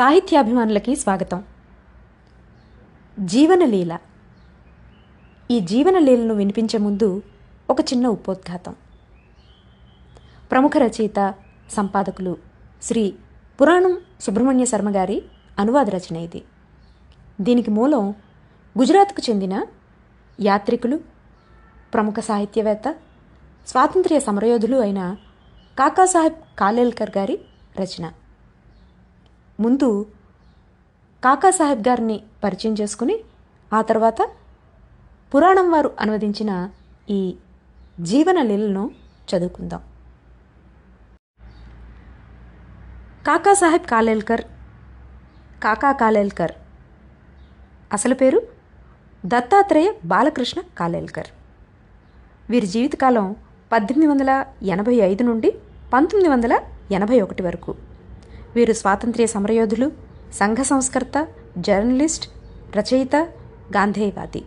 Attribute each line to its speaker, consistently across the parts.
Speaker 1: సాహిత్యాభిమానులకి స్వాగతం. జీవనలీల. ఈ జీవనలీలను వినిపించే ముందు ఒక చిన్న ఉపోద్ఘాతం. ప్రముఖ రచయిత సంపాదకులు శ్రీ పురాణం సుబ్రహ్మణ్య శర్మ గారి అనువాద రచన ఇది. దీనికి మూలం గుజరాత్కు చెందిన యాత్రికులు ప్రముఖ సాహిత్యవేత్త స్వాతంత్ర్య సమరయోధులు అయిన కాకాసాహెబ్ కాలేల్కర్ గారి రచన. ముందు కాకాసాహెబ్ గారిని పరిచయం చేసుకుని ఆ తర్వాత పురాణం వారు అనువదించిన ఈ జీవన లీలను చదువుకుందాం. కాకాసాహెబ్ కాలేల్కర్ కాకా కాలేల్కర్. అసలు పేరు? దత్తాత్రేయ బాలకృష్ణ కాలేల్కర్. వీరి జీవితకాలం పద్దెనిమిది వందల ఎనభై ఐదు నుండి పంతొమ్మిది వందల ఎనభై ఒకటి వరకు. వీరు స్వాతంత్ర్య సమరయోధులు సంఘ సంస్కర్త జర్నలిస్ట్ రచయిత గాంధేయవాది.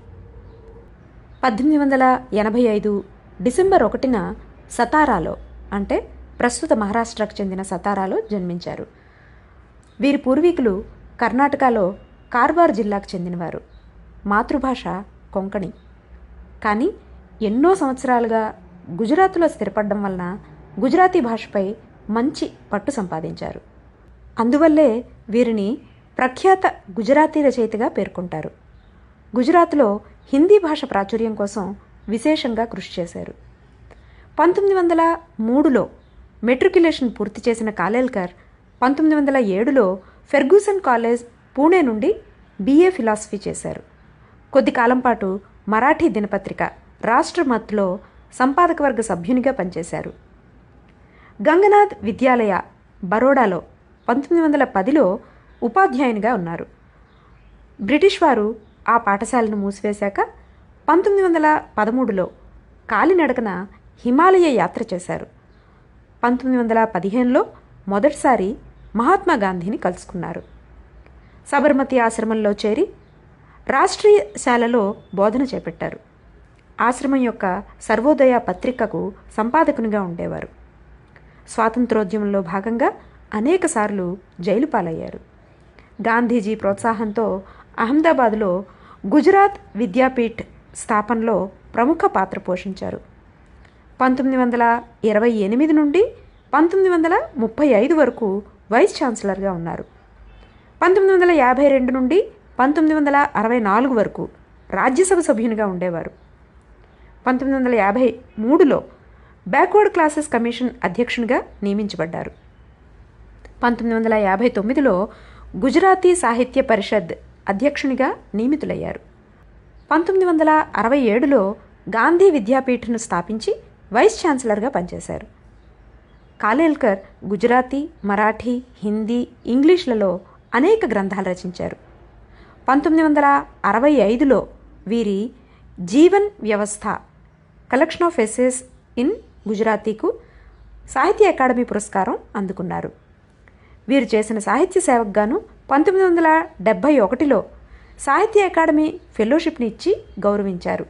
Speaker 1: పద్దెనిమిది వందల ఎనభై ఐదు డిసెంబర్ ఒకటిన సతారాలో అంటే ప్రస్తుత మహారాష్ట్రకు చెందిన సతారాలో జన్మించారు. వీరి పూర్వీకులు కర్ణాటకలో కార్వార్ జిల్లాకు చెందినవారు. మాతృభాష కొంకణి. కానీ ఎన్నో సంవత్సరాలుగా గుజరాత్లో స్థిరపడడం వలన గుజరాతీ భాషపై మంచి పట్టు సంపాదించారు. అందువల్లే వీరిని ప్రఖ్యాత గుజరాతీ రచయితగా పేర్కొంటారు. గుజరాత్లో హిందీ భాష ప్రాచుర్యం కోసం విశేషంగా కృషి చేశారు. పంతొమ్మిది వందల మూడులో మెట్రికులేషన్ పూర్తి చేసిన కాలేల్కర్ పంతొమ్మిది వందల ఏడులో ఫెర్గూసన్ కాలేజ్ పూణే నుండి బీఏ ఫిలాసఫీ చేశారు. కొద్ది కాలం పాటు మరాఠీ దినపత్రిక రాష్ట్రమత్లో సంపాదక వర్గ సభ్యునిగా పనిచేశారు. గంగనాథ్ విద్యాలయ బరోడాలో పంతొమ్మిది వందల పదిలో ఉపాధ్యాయునిగా ఉన్నారు. బ్రిటిష్ వారు ఆ పాఠశాలను మూసివేశాక పంతొమ్మిది వందల పదమూడులో కాలినడకన హిమాలయ యాత్ర చేశారు. పంతొమ్మిది వందల పదిహేనులో మొదటిసారి మహాత్మా గాంధీని కలుసుకున్నారు. సబర్మతి ఆశ్రమంలో చేరి రాష్ట్రీయశాలలో బోధన చేపట్టారు. ఆశ్రమం యొక్క సర్వోదయ పత్రికకు సంపాదకునిగా ఉండేవారు. స్వాతంత్రోద్యమంలో భాగంగా అనేకసార్లు జైలు పాలయ్యారు. గాంధీజీ ప్రోత్సాహంతో అహ్మదాబాద్లో గుజరాత్ విద్యాపీఠ్ స్థాపనలో ప్రముఖ పాత్ర పోషించారు. పంతొమ్మిది వందల ఇరవై ఎనిమిది నుండి పంతొమ్మిది వందల ముప్పై ఐదు వరకు వైస్ ఛాన్సలర్గా ఉన్నారు. పంతొమ్మిది వందల యాభై రెండు నుండి పంతొమ్మిది వందల అరవై నాలుగు వరకు రాజ్యసభ సభ్యునిగా ఉండేవారు. పంతొమ్మిది వందల యాభై మూడులో బ్యాక్వర్డ్ క్లాసెస్ కమిషన్ అధ్యక్షునిగా నియమించబడ్డారు. పంతొమ్మిది వందల యాభై తొమ్మిదిలో గుజరాతీ సాహిత్య పరిషత్ అధ్యక్షునిగా నియమితులయ్యారు. పంతొమ్మిది వందల అరవై ఏడులో గాంధీ విద్యాపీఠను స్థాపించి వైస్ ఛాన్సలర్గా పనిచేశారు. కాలేల్కర్ గుజరాతీ మరాఠీ హిందీ ఇంగ్లీష్లలో అనేక గ్రంథాలు రచించారు. పంతొమ్మిది వందల అరవై ఐదులో వీరి Jeevan Vyavastha collection of essays in గుజరాతీకు Sahitya Akademi పురస్కారం అందుకున్నారు. వీరు చేసిన సాహిత్య సేవకు గాను పంతొమ్మిది వందల డెబ్భై ఒకటిలో సాహిత్య అకాడమీ ఫెలోషిప్ని ఇచ్చి గౌరవించారు.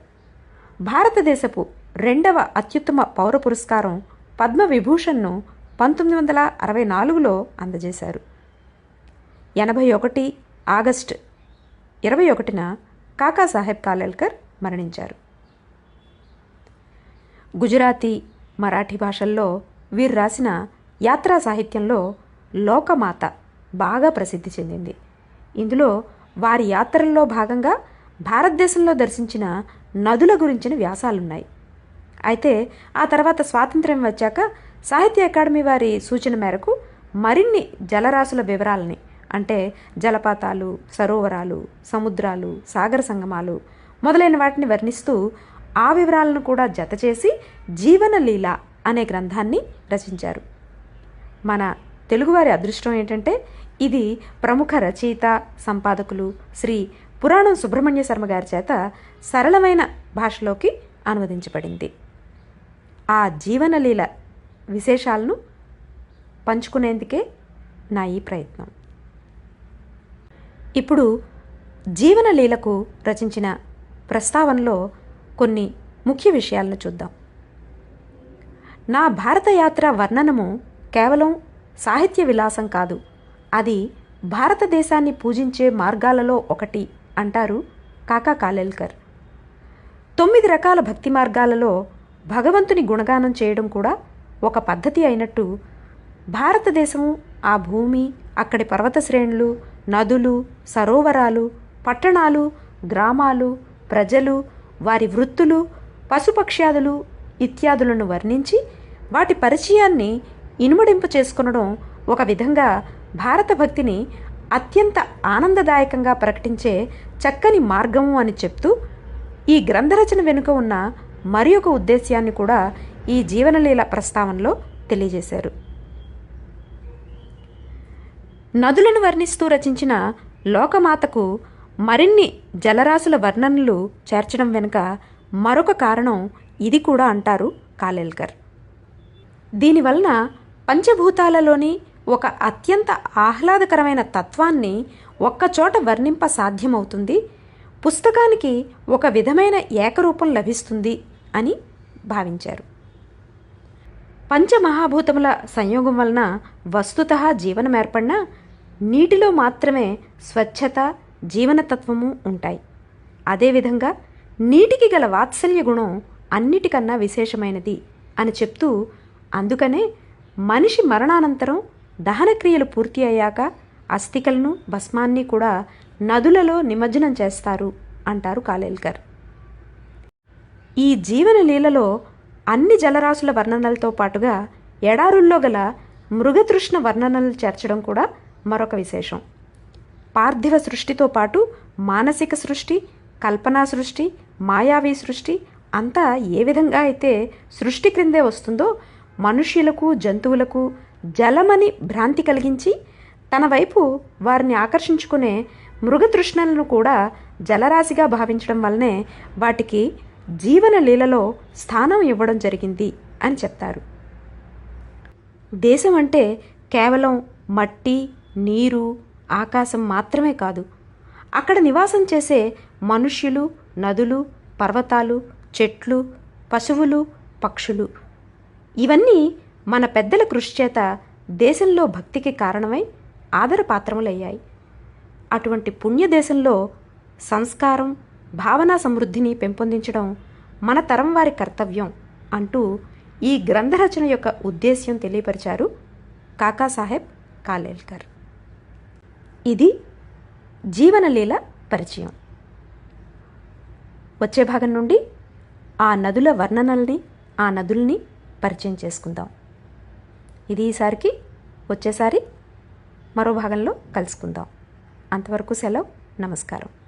Speaker 1: భారతదేశపు రెండవ అత్యుత్తమ పౌర పురస్కారం పద్మవిభూషణ్ను పంతొమ్మిది వందల అరవై నాలుగులో అందజేశారు. ఎనభై ఒకటి ఆగస్టు ఇరవై ఒకటిన కాకాసాహెబ్ కాలేల్కర్ మరణించారు. గుజరాతీ మరాఠీ భాషల్లో వీరు రాసిన యాత్రా సాహిత్యంలో లోకమాత బాగా ప్రసిద్ధి చెందింది. ఇందులో వారి యాత్రల్లో భాగంగా భారతదేశంలో దర్శించిన నదుల గురించిన వ్యాసాలున్నాయి. అయితే ఆ తర్వాత స్వాతంత్ర్యం వచ్చాక సాహిత్య అకాడమీ వారి సూచన మేరకు మరిన్ని జలరాశుల వివరాలని అంటే జలపాతాలు సరోవరాలు సముద్రాలు సాగర సంగమాలు మొదలైన వాటిని వర్ణిస్తూ ఆ వివరాలను కూడా జతచేసి జీవనలీల అనే గ్రంథాన్ని రచించారు. మన తెలుగువారి అదృష్టం ఏంటంటే ఇది ప్రముఖ రచయిత సంపాదకులు శ్రీ పురాణం సుబ్రహ్మణ్య శర్మ గారి చేత సరళమైన భాషలోకి అనువదించబడింది. ఆ జీవనలీల విశేషాలను పంచుకునేందుకే నా ఈ ప్రయత్నం. ఇప్పుడు జీవనలీలకు రచించిన ప్రస్తావనలో కొన్ని ముఖ్య విషయాలను చూద్దాం. నా భారతయాత్ర వర్ణనము కేవలం సాహిత్య విలాసం కాదు. అది భారతదేశాన్ని పూజించే మార్గాలలో ఒకటి అంటారు కాకా కాలేల్కర్. తొమ్మిది రకాల భక్తి మార్గాలలో భగవంతుని గుణగానం చేయడం కూడా ఒక పద్ధతి అయినట్టు భారతదేశము ఆ భూమి అక్కడి పర్వత శ్రేణులు నదులు సరోవరాలు పట్టణాలు గ్రామాలు ప్రజలు వారి వృత్తులు పశుపక్ష్యాదులు ఇత్యాదులను వర్ణించి వాటి పరిచయాన్ని ఇనుమడింపు చేసుకొనడం ఒక విధంగా భారత భక్తిని అత్యంత ఆనందదాయకంగా ప్రకటించే చక్కని మార్గము అని చెప్తూ ఈ గ్రంథరచన వెనుక ఉన్న మరి ఒక ఉద్దేశ్యాన్ని కూడా ఈ జీవనలీల ప్రస్తావనలో తెలియజేశారు. నదులను వర్ణిస్తూ రచించిన లోకమాతకు మరిన్ని జలరాశుల వర్ణనలు చేర్చడం వెనుక మరొక కారణం ఇది కూడా అంటారు కాలేల్కర్. దీనివలన పంచభూతాలలోని ఒక అత్యంత ఆహ్లాదకరమైన తత్వాన్ని ఒక్కచోట వర్ణింప సాధ్యమవుతుంది. పుస్తకానికి ఒక విధమైన ఏకరూపం లభిస్తుంది అని భావించారు. పంచమహాభూతముల సంయోగం వలన వస్తుత జీవనం ఏర్పడినా నీటిలో మాత్రమే స్వచ్ఛత జీవనతత్వము ఉంటాయి. అదేవిధంగా నీటికి గల వాత్సల్య గుణం అన్నిటికన్నా విశేషమైనది అని చెప్తూ అందుకనే మనిషి మరణానంతరం దహనక్రియలు పూర్తి అయ్యాక అస్థికలను భస్మాన్ని కూడా నదులలో నిమజ్జనం చేస్తారు అంటారు కాలేల్కర్. ఈ జీవన లీలలో అన్ని జలరాశుల వర్ణనలతో పాటుగా ఎడారుల్లో గల మృగతృష్ణ వర్ణనలు చేర్చడం కూడా మరొక విశేషం. పార్థివ సృష్టితో పాటు మానసిక సృష్టి కల్పనా సృష్టి మాయావి సృష్టి అంతా ఏ విధంగా అయితే సృష్టి క్రిందే వస్తుందో మనుష్యులకు జంతువులకు జలమని భ్రాంతి కలిగించి తన వైపు వారిని ఆకర్షించుకునే మృగతృష్ణలను కూడా జలరాశిగా భావించడం వల్లనే వాటికి జీవన లీలలో స్థానం ఇవ్వడం జరిగింది అని చెప్తారు. దేశం అంటే కేవలం మట్టి నీరు ఆకాశం మాత్రమే కాదు. అక్కడ నివాసం చేసే మనుష్యులు నదులు పర్వతాలు చెట్లు పశువులు పక్షులు ఇవన్నీ మన పెద్దల కృషి చేత దేశంలో భక్తికి కారణమై ఆదరపాత్రములయ్యాయి. అటువంటి పుణ్యదేశంలో సంస్కారం భావనా సమృద్ధిని పెంపొందించడం మన తరం వారి కర్తవ్యం అంటూ ఈ గ్రంథరచన యొక్క ఉద్దేశ్యం తెలియపరిచారు కాకాసాహెబ్ కాలేల్కర్. ఇది జీవనలీల పరిచయం. వచ్చే భాగం నుండి ఆ నదుల వర్ణనల్ని ఆ నదుల్ని పరిచయం చేసుకుందాం. ఇది ఈసారికి వచ్చేసారి మరో భాగంలో కలుసుకుందాం. అంతవరకు సెలవు నమస్కారం.